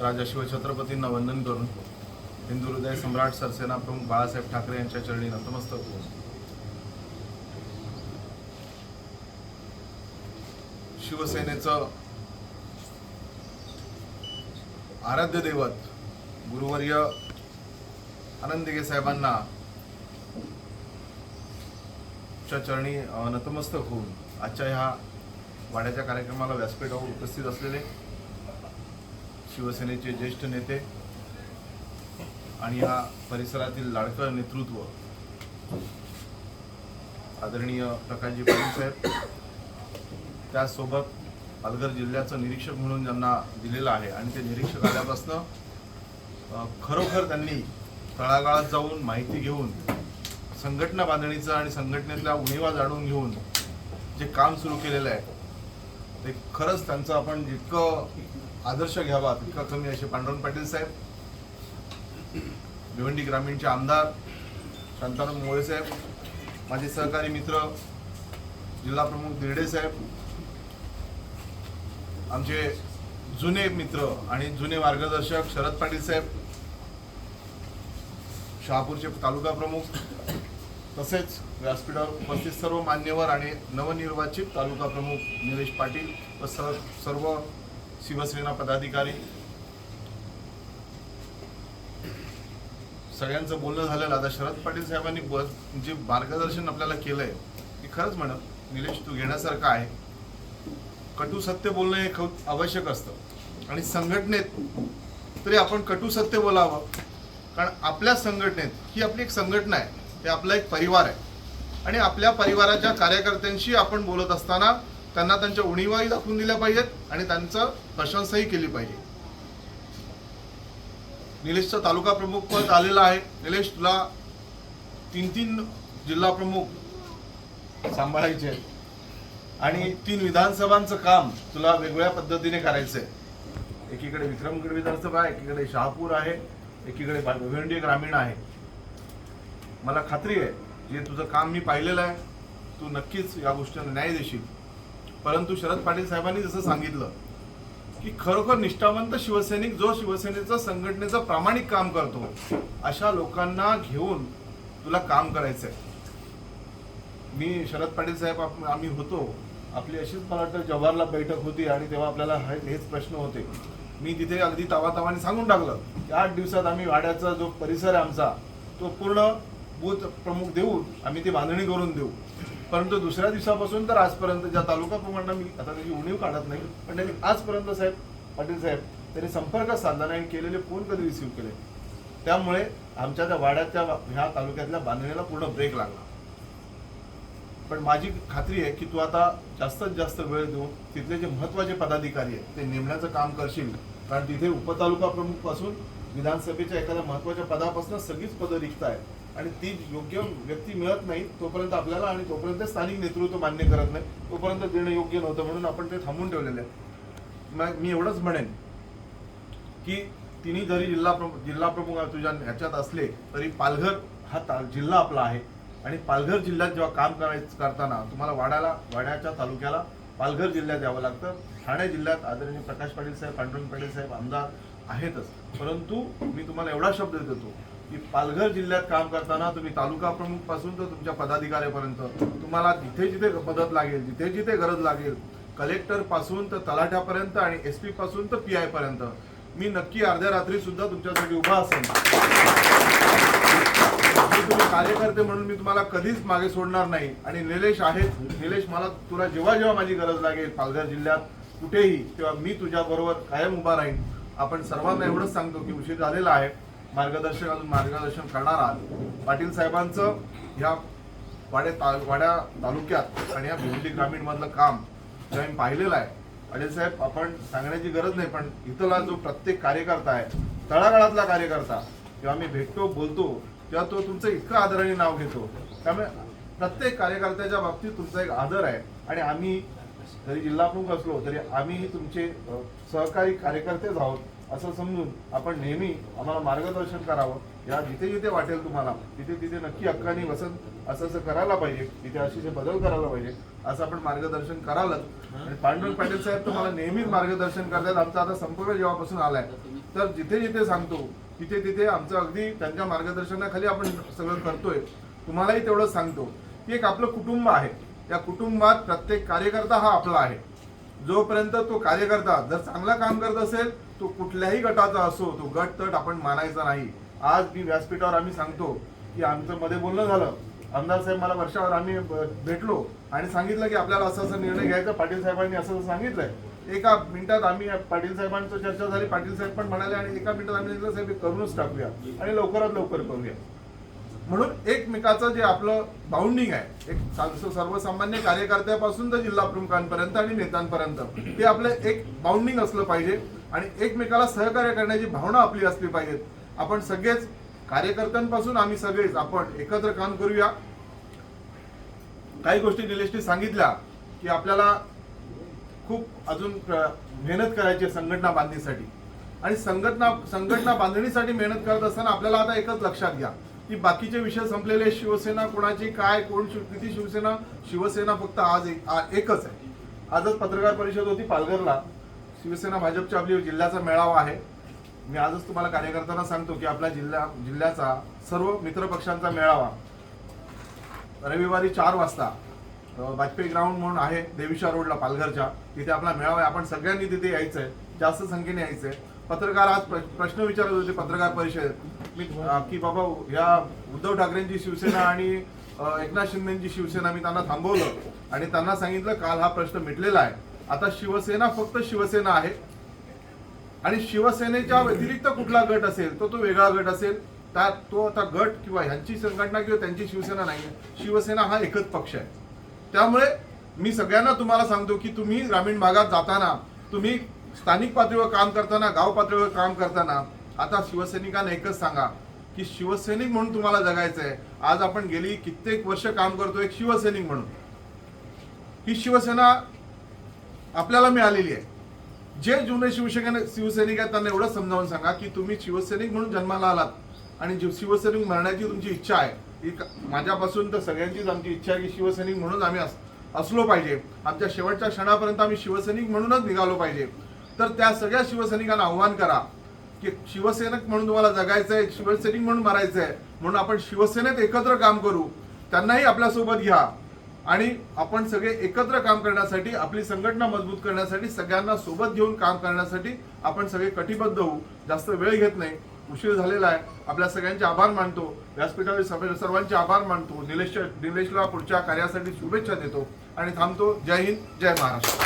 राजा शिवछत्रपतींना वंदन करून हिंदू हृदय सम्राट सरसेना प्रमुख बाळासाहेब ठाकरे यांच्या चरणी नतमस्तक होऊन. शिवसेनेचं आराध्य दैवत गुरुवर्य आनंद साहेबांना च्या चरणी नतमस्तक होऊन आजच्या ह्या वाड्याच्या कार्यक्रमाला व्यासपीठावर उपस्थित असलेले शिवसेनेचे ज्येष्ठ नेते आणि या परिसरातील लाडकं नेतृत्व आदरणीय प्रकाशजी पाटील साहेब त्यासोबत पालघर जिल्ह्याचं निरीक्षक म्हणून ज्यांना दिलेलं आहे आणि ते निरीक्षक आल्यापासनं खरोखर त्यांनी तळागाळात जाऊन माहिती घेऊन संघटना बांधणीचं आणि संघटनेतल्या उणीवा जाणून घेऊन जे काम सुरू केलेलं आहे ते खरंच त्यांचं आपण जितकं आदर्श घ्यावा. तितका कमी असे पांडुरंग पाटील साहेब भिवंडी ग्रामीणचे आमदार शांताराम मोळे साहेब माझे सहकारी मित्र जिल्हा प्रमुख दिर्डे साहेब आमचे जुने मित्र आणि जुने मार्गदर्शक शरद पाटील साहेब शहापूरचे तालुका प्रमुख तसेच व्यासपीठावर उपस्थित सर्व मान्यवर आणि नवनिर्वाचित तालुका प्रमुख निलेश पाटील व सर्व शिवसेना पदाधिकारी. सगळ्यांचं बोलणं झालेलं आता शरद पाटील साहेबांनी जे मार्गदर्शन आपल्याला केलंय ते खरंच म्हणत निलेश तू घेण्यासारखं आहे. कटू सत्य बोलणं हे खूप आवश्यक असतं. आणि संघटनेत तरी आपण कटू सत्य बोलावं. कारण आपल्या संघटनेत ही आपली एक संघटना आहे. ते आपला एक परिवार आहे. आणि आपल्या परिवाराच्या कार्यकर्त्यांशी आपण बोलत असताना त्यांना त्यांच्या उणीवाही दाखवून दिल्या पाहिजेत आणि त्यांचं प्रशंसाही केली पाहिजे. निलेशचं तालुका प्रमुख पद आलेलं आहे. निलेश तुला तीन तीन जिल्हा प्रमुख सांभाळायचे आहेत. आणि तीन विधानसभांचं काम तुला वेगवेगळ्या पद्धतीने करायचं आहे एकीकडे विक्रमगड विधानसभा आहे एकीकडे शहापूर आहे एकीकडे भिवंडी ग्रामीण आहे. मला खात्री आहे जे तुझं काम मी पाहिलेलं आहे तू नक्कीच या गोष्टीला न्याय देशील. परंतु शरद पाटील साहेबांनी जसं सांगितलं की खरोखर निष्ठावंत शिवसैनिक जो शिवसेनेचं संघटनेचं प्रामाणिक काम करतो अशा लोकांना घेऊन तुला काम करायचंय. मी शरद पाटील साहेब आम्ही होतो. आपली अशीच मला वाटतं जवाहरला बैठक होती आणि तेव्हा आपल्याला हेच प्रश्न होते. मी तिथे अगदी तावातावाने सांगून टाकलं की आठ दिवसात आम्ही वाड्याचा जो परिसर आहे आमचा तो पूर्ण बूथ प्रमुख देऊन आम्ही ती बांधणी करून देऊ. परंतु दुसऱ्या दिवसापासून तर आजपर्यंत ज्या तालुका प्रमुखांना मी आता त्याची उणीव काढत नाही पण त्यांनी आजपर्यंत साहेब पाटील साहेब त्यांनी संपर्क साधला नाही आणि केलेले फोन कधी रिसीव्ह केले? त्यामुळे आमच्या त्या वाड्याच्या ह्या तालुक्यातल्या बांधणीला पूर्ण ब्रेक लागला. पण माझी खात्री आहे की तू आता जास्तीत जास्त वेळ देऊन तिथले जे महत्त्वाचे पदाधिकारी आहेत ते नेमण्याचं काम करशील. कारण तिथे उपतालुका प्रमुखपासून विधानसभेच्या एखाद्या महत्त्वाच्या पदापासून सगळीच पदं रिक्त आहेत. आणि ती योग्य व्यक्ती मिळत नाही तोपर्यंत आपल्याला आणि तोपर्यंत स्थानिक नेतृत्व मान्य करत नाही तोपर्यंत देणं योग्य नव्हतं म्हणून आपण ते थांबून ठेवलेलं आहे मी एवढंच म्हणेन की तिन्ही जरी जिल्हा प्रमुख जिल्हा प्रमुख तुझ्या ह्याच्यात असले तरी पालघर हा ता जिल्हा आपला आहे. आणि पालघर जिल्ह्यात जेव्हा काम करायचं करताना तुम्हाला वाड्याला वाड्याच्या तालुक्याला पालघर जिल्ह्यात यावं लागतं. ठाणे जिल्ह्यात आदरणीय प्रकाश पाटील साहेब पांडुरंग पाटील साहेब आमदार आहेतच. परंतु मी तुम्हाला एवढा शब्द देतो की पालघर जिल्ह्यात काम करताना तुम्ही तालुका प्रमुखपासून तर तुमच्या पदाधिकाऱ्यापर्यंत तुम्हाला जिथे जिथे मदत लागेल जिथे जिथे गरज लागेल कलेक्टरपासून तर तलाठ्यापर्यंत आणि एस पी पासून तर पी आय पर्यंत मी नक्की अर्ध्या रात्री सुद्धा तुमच्यासाठी उभा असेल मी तुम्ही कार्यकर्ते म्हणून मी तुम्हाला कधीच मागे सोडणार नाही. आणि निलेश आहेत. निलेश मला तुला जेव्हा जेव्हा माझी गरज लागेल पालघर जिल्ह्यात कुठेही तेव्हा मी तुझ्या बरोबर कायम उभा राहीन. आपण सर्वांना एवढंच सांगतो की उशीर झालेला आहे. मार्गदर्शन अजून मार्गदर्शन करणार आहात. पाटील साहेबांचं ह्या वाड्या ता वाड्या तालुक्यात आणि या भिवंडी ग्रामीणमधलं काम जे आम्ही पाहिलेलं आहे पाटील साहेब आपण सांगण्याची गरज नाही पण इथला जो प्रत्येक कार्यकर्ता आहे तळागाळातला कार्यकर्ता जेव्हा मी भेटतो बोलतो तेव्हा तो तुमचं इतकं आदराने नाव घेतो. त्यामुळे प्रत्येक कार्यकर्त्याच्या बाबतीत तुमचा एक आदर आहे. आणि आम्ही जरी जिल्हा प्रमुख असलो तरी आम्हीही तुमचे सहकारी कार्यकर्तेच आहोत. असं समजून आपण नेहमी आम्हाला मार्गदर्शन करावं. या जिथे जिथे वाटेल तुम्हाला तिथे तिथे नक्की हक्कानी वसंत असं असं करायला पाहिजे. तिथे असे बदल करायला पाहिजे. असं आपण मार्गदर्शन करालच. आणि पांडुरंग पाटील साहेब तुम्हाला नेहमीच मार्गदर्शन करतात. आमचा आता संपर्क जेव्हापासून आलाय. तर जिथे जिथे सांगतो तिथे तिथे आमचं अगदी त्यांच्या मार्गदर्शनाखाली आपण सगळं करतोय. तुम्हालाही तेवढं सांगतो की एक आपलं कुटुंब आहे. त्या कुटुंबात प्रत्येक कार्यकर्ता हा आपला आहे. जोपर्यंत तो कार्यकर्ता जर चांगला काम करत असेल तो कुठल्याही गटाचा असो तो गट तट आपण मानायचा नाही. आज मी व्यासपीठावर आम्ही सांगतो की आमचं मध्ये बोलणं झालं. आमदार साहेब मला वर्षावर आम्ही भेटलो आणि सांगितलं की आपल्याला असा असा निर्णय घ्यायचा पाटील साहेबांनी असं सांगितलंय. एका मिनिटात आम्ही पाटील साहेबांचं चर्चा झाली. पाटील साहेब पण म्हणाले आणि एका मिनिटात आम्ही साहेब करूनच टाकूया आणि लवकरात लवकर करूया. म्हणून एकमेकाचं जे आपलं बाउंडिंग आहे एक सर्वसामान्य कार्यकर्त्यापासून तर जिल्हा प्रमुखांपर्यंत आणि नेत्यांपर्यंत ते आपलं एक बाउंडिंग असलं पाहिजे. आणि एकमेकाला सहकार्य करण्याची भावना आपली असली पाहिजे आपण सगळेच कार्यकर्त्यांपासून आम्ही सगळेच आपण एकत्र काम करूया. काही गोष्टी निलेशने सांगितल्या की आपल्याला खूप अजून मेहनत करायची संघटना बांधणीसाठी. आणि संघटना संघटना बांधणीसाठी मेहनत करत असताना आपल्याला आता एकच लक्षात घ्या. की बाकीचे विषय संपलेले शिवसेना कोणाची काय कोण शिव- किती शिवसेना? शिवसेना फक्त आज एक- एकच आहे. आजच पत्रकार परिषद होती पालघरला. शिवसेना भाजपच्या आपली जिल्ह्याचा मेळावा आहे. मी आजच तुम्हाला कार्यकर्त्यांना सांगतो की आपल्या जिल्हा जिल्ह्याचा सर्व मित्रपक्षांचा मेळावा रविवारी चार वाजता वाजपेयी ग्राउंड म्हणून आहे देवीशा रोडला पालघरच्या. तिथे आपला मेळावा आहे. आपण सगळ्यांनी तिथे यायचं आहे जास्त संख्येने यायचं आहे पत्रकार आज प्रश्न विचारत होते पत्रकार परिषदेत. मी की बाबा या उद्धव ठाकरेंची शिवसेना आणि एकनाथ शिंदेची शिवसेना मी त्यांना थांबवलं. आणि त्यांना सांगितलं काल हा प्रश्न मिटलेला आहे. आता शिवसेना फक्त शिवसेना आहे. आणि शिवसेनेच्या व्यतिरिक्त कुठला गट असेल तो तो वेगळा गट असेल त्यात तो आता गट किंवा ह्यांची संघटना किंवा त्यांची शिवसेना नाही शिवसेना हा एकच पक्ष आहे. त्यामुळे मी सगळ्यांना तुम्हाला सांगतो की तुम्ही ग्रामीण भागात जाताना तुम्ही स्थानिक पातळीवर काम करताना गाव पातळीवर काम करताना आता शिवसैनिकांना एकच सांगा की शिवसैनिक म्हणून तुम्हाला जगायचं आहे आज आपण गेली कित्येक वर्ष काम करतो एक शिवसैनिक म्हणून. ही शिवसेना आपल्याला मिळालेली आहे. जे जुने शिवसेने शिवसैनिक आहेत त्यांना एवढं समजावून सांगा की तुम्ही शिवसैनिक म्हणून जन्माला आलात आणि शिवसैनिक म्हणण्याची तुमची इच्छा आहे ही माझ्यापासून तर सगळ्यांचीच आमची इच्छा आहे की शिवसैनिक म्हणून आम्ही अस- असलो पाहिजे. आमच्या शेवटच्या क्षणापर्यंत आम्ही शिवसैनिक म्हणूनच निघालो पाहिजे. तर त्या सगळ्या शिवसैनिकांना आव्हान करा की शिवसैनिक म्हणून तुम्हाला जगायचं आहे शिवसैनिक म्हणून मरायचं आहे म्हणून आपण शिवसेनेत एकत्र काम करू. त्यांनाही आपल्यासोबत घ्या. आणि आपण सगळे एकत्र काम करण्यासाठी आपली संघटना मजबूत करण्यासाठी सगळ्यांना सोबत घेऊन काम करण्यासाठी आपण सगळे कटिबद्ध होऊ. जास्त वेळ घेत नाही. उशीर झालेला आहे. आपल्या सगळ्यांचे आभार मानतो. व्यासपीठावर सर्वांचे आभार मानतो. निलेश निलेशला पुढच्या कार्यासाठी शुभेच्छा देतो. आणि थांबतो. जय हिंद. जय महाराष्ट्र.